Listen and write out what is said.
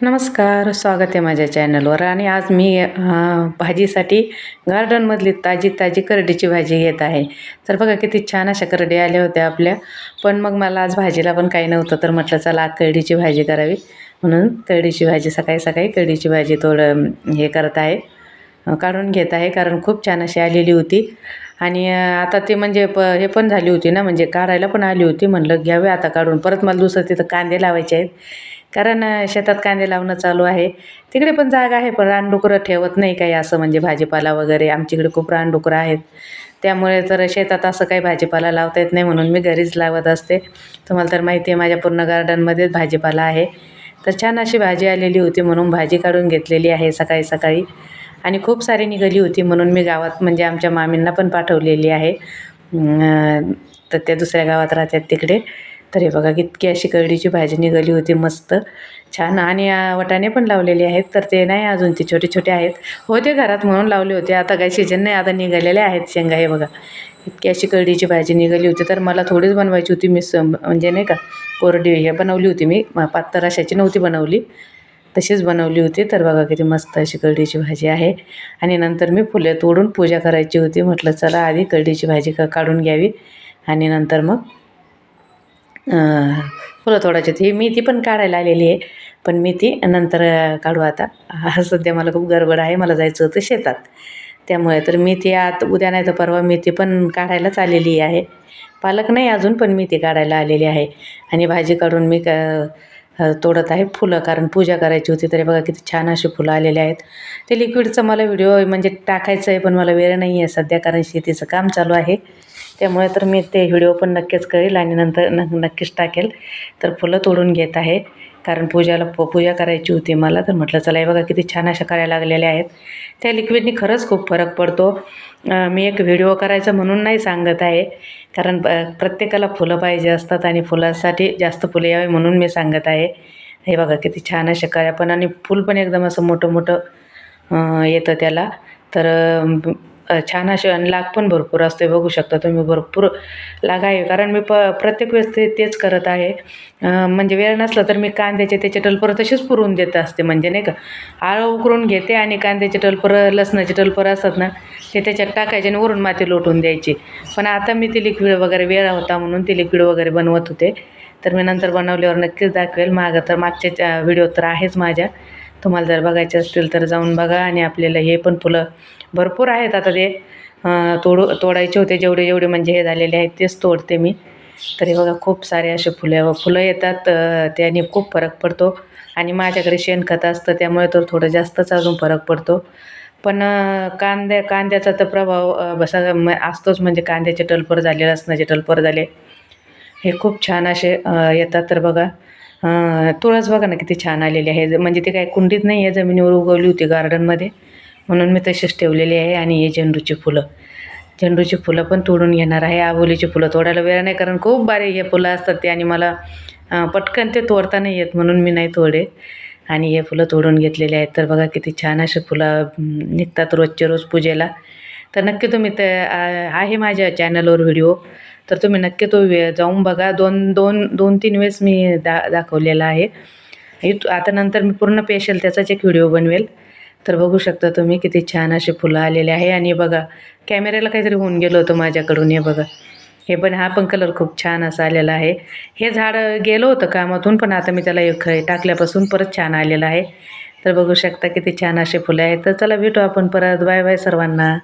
नमस्कार स्वागत आहे माझ्या चॅनलवर. आणि आज मी भाजीसाठी गार्डनमधली ताजी ताजी करडीची भाजी घेत आहे. तर बघा किती छान अशा करडी आल्या होत्या आपल्या. पण मग मला आज भाजीला पण काही नव्हतं तर म्हटलं चला करडीची भाजी करावी. म्हणून करडीची भाजी सकाळी सकाळी करडीची भाजी थोडं हे करत आहे. काढून घेत आहे कारण खूप छान अशी आलेली होती. आणि आता ते म्हणजे प हे पण झाली होती ना म्हणजे काढायला पण आली होती. म्हणलं घ्यावे आता काढून. परत मला दुसरं तिथं कांदे लावायचे आहेत. कारण शेतात कांदे लावणं चालू आहे. तिकडे पण जागा आहे पण रानडुकरं ठेवत नाही काही असं म्हणजे भाजीपाला वगैरे. आमच्याकडे खूप रानडुकरं आहेत. त्यामुळे तर शेतात असं काही भाजीपाला लावता येत नाही म्हणून मी घरीच लावत असते. तुम्हाला तर माहिती आहे माझ्या पूर्ण गार्डनमध्येच भाजीपाला आहे. तर छान अशी भाजी आलेली होती म्हणून भाजी काढून घेतलेली आहे सकाळी सकाळी. आणि खूप सारी निघाली होती म्हणून मी गावात म्हणजे आमच्या मामींना पण पाठवलेली आहे. तर त्या दुसऱ्या गावात राहतात तिकडे. तर हे बघा कितकी अशी करडीची भाजी निघाली होती मस्त. छान. आणि वटाणे पण लावलेले आहेत तर ते नाही अजून ते छोटे छोटे आहेत. होते घरात म्हणून लावले होते. आता काही सीजन नाही आता निघालेले आहेत शेंगा. हे बघा इतकी अशी करडीची भाजी निघाली होती. तर मला थोडीच बनवायची होती मी म्हणजे नाही का कोरडी हे बनवली होती मी. म- पातळ अशाची नव्हती बनवली. तशीच बनवली होती. तर बघा किती मस्त अशी करडीची भाजी आहे. आणि नंतर मी फुले तोडून पूजा करायची होती. म्हटलं चला आधी करडीची भाजी का काढून घ्यावी. आणि नंतर मग फुलं तोडायची होती. ही मेथी पण काढायला आलेली आहे. पण मेथी नंतर काढू आता. हा सध्या मला खूप गडबड आहे. मला जायचं होतं शेतात. त्यामुळे तर मेथी आत उद्या नाही तर परवा मेथी पण काढायलाच आलेली आहे. पालक नाही अजून पण मेथी काढायला आलेली आहे. आणि भाजी काढून मी का तोडत आहे फुलं. कारण पूजा करायची होती तरी बघा किती छान अशी फुलं आलेली आहेत. ते लिक्विडचं मला व्हिडिओ म्हणजे टाकायचं आहे पण मला वेळ नाही आहे सध्या कारण शेतीचं काम चालू आहे. त्यामुळे तर मी ते व्हिडिओ पण नक्कीच करेल आणि नंतर न नक्कीच टाकेल. तर फुलं तोडून घेत आहे. कारण पूजाला प पूजा करायची होती मला. तर म्हटलं चला हे बघा किती छान अशा करायला लागलेल्या आहेत. त्या लिक्विडनी खरंच खूप फरक पडतो. मी एक व्हिडिओ करायचा म्हणून नाही सांगत आहे. कारण प्रत्येकाला फुलं पाहिजे असतात आणि फुलासाठी जास्त फुलं यावे म्हणून मी सांगत आहे. हे बघा किती छान अशा कळ्या पण आणि फूल पण एकदम असं मोठं मोठं येतं त्याला. तर छान असे आणि लाग पण भरपूर असते बघू शकता तुम्ही भरपूर लाग आहे. कारण मी प प्रत्येक वेळेस ते तेच करत आहे. म्हणजे वेळ नसला तर मी कांद्याचे त्याचे टलपर तसेच पुरवून देत असते म्हणजे नाही का? आळं उकरून घेते आणि कांद्याचे टलपरं लसणाचे टलपरं असतात ना ते त्याच्यात टाकायचे आणि वरून माती लोटून द्यायची. पण आता मी ते लिक्विड वगैरे वेळ होता म्हणून ते लिक्विड वगैरे बनवत होते. तर मी नंतर बनवल्यावर नक्कीच दाखवेल. मागं तर मागच्या व्हिडिओ तर आहेच माझ्या. तुम्हाला जर बघायचे असतील तर जाऊन बघा आणि आपल्याला हे पण फुलं भरपूर आहेत आता ते. तोड तोडू तोडायचे होते जेवढे जेवढे म्हणजे हे झालेले आहेत तेच तोडते मी. तरी बघा खूप सारे असे फुलं फुलं येतात त्याने खूप फरक पडतो. आणि माझ्याकडे शेणखत असतं त्यामुळे तर थोडं जास्तच अजून फरक पडतो. पण कांद्या कांद्याचा तर प्रभाव बसा म- असतोच. म्हणजे कांद्याचे टलपर झाले लसणाचे टलपर झाले. हे खूप छान असे येतात. तर बघा तुळस बघा ना किती छान आलेली आहे. म्हणजे ते काय कुंडीत नाही आहे जमिनीवर उगवली होती गार्डनमध्ये म्हणून मी तशीच ठेवलेली आहे आणि हे झेंडूची फुलं. झेंडूची फुलं पण तोडून घेणार आहे. आबोलीची फुलं तोडायला वेळ नाही कारण खूप बारीक हे फुलं असतात ते आणि मला पटकन ते तोडता नाही येत म्हणून मी नाही तोडे. आणि हे फुलं तोडून घेतलेले आहेत. तर बघा किती छान असे फुलं निघतात रोजचे रोज पूजेला. तर नक्की तुम्ही ते आहे माझ्या चॅनलवर व्हिडिओ. तर तुम्ही नक्की तो वे जाऊन बघा. दोन दोन दोन तीन वेळेस मी दा दाखवलेला आहे. इथ आता नंतर मी पूर्ण पेशल त्याचाच एक व्हिडिओ बनवेल. तर बघू शकता तुम्ही किती छान असे फुलं आलेले आहे. आणि बघा कॅमेऱ्याला काहीतरी होऊन गेलं होतं माझ्याकडून हे बघा. हे पण हा पण कलर खूप छान असा आलेला आहे. हे झाड गेलं होतं कामातून पण आता मी त्याला एक टाकल्यापासून परत छान आलेलं आहे. तर बघू शकता किती छान असे फुलं आहेत. तर चला भेटू आपण परत. बाय बाय सर्वांना.